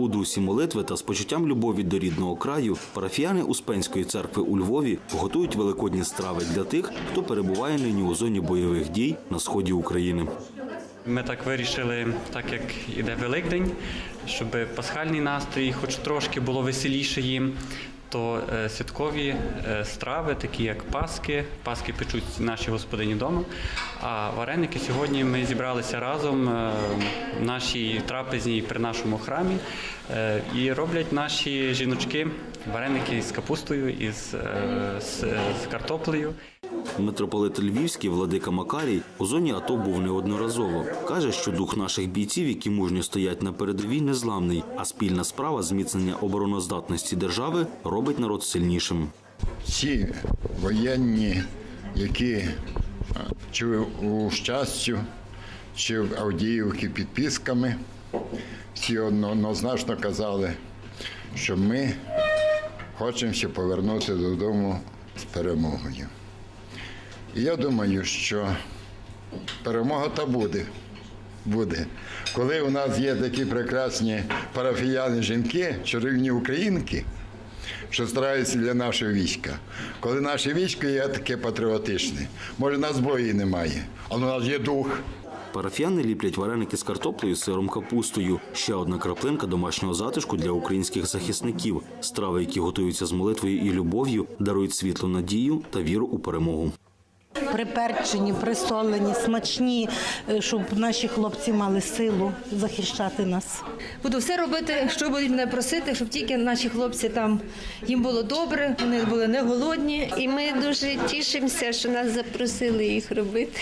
У дусі молитви та з почуттям любові до рідного краю парафіяни Успенської церкви у Львові готують великодні страви для тих, хто перебуває нині у зоні бойових дій на сході України. Ми так вирішили, так як іде Великдень, щоб пасхальний настрій, хоч трошки було веселіше їм, то е, святкові е, страви, такі як паски, паски печуть наші господині вдома. А вареники сьогодні ми зібралися разом е, в нашій трапезній при нашому храмі і роблять наші жіночки вареники з капустою і з, е, з, з картоплею. Митрополит Львівський Владика Макарій у зоні АТО був неодноразово. Каже, що дух наших бійців, які мужньо стоять на передовій, незламний, а спільна справа зміцнення обороноздатності держави робить народ сильнішим. Всі воєнні, які е, чи у щастю, чи в Авдіївці під Пісками, всі однозначно казали, що ми хочемо повернути додому з перемогою. Я думаю, що перемога та буде. Буде. Коли у нас є такі прекрасні парафіяни жінки, чарівні українки, що стараються для нашого війська. Коли наше військо є таке патріотичне, може нас зброї немає, але у нас є дух. Парафіяни ліплять вареники з картоплею, сиром, капустою. Ще одна краплинка домашнього затишку для українських захисників. Страви, які готуються з молитвою і любов'ю, дарують світлу надію та віру у перемогу. Приперчені, присолені, смачні, е, щоб наші хлопці мали силу захищати нас. Буду все робити, що будуть мене просити, щоб тільки наші хлопці там їм було добре, вони були не голодні. І ми дуже тішимося, що нас запросили їх робити.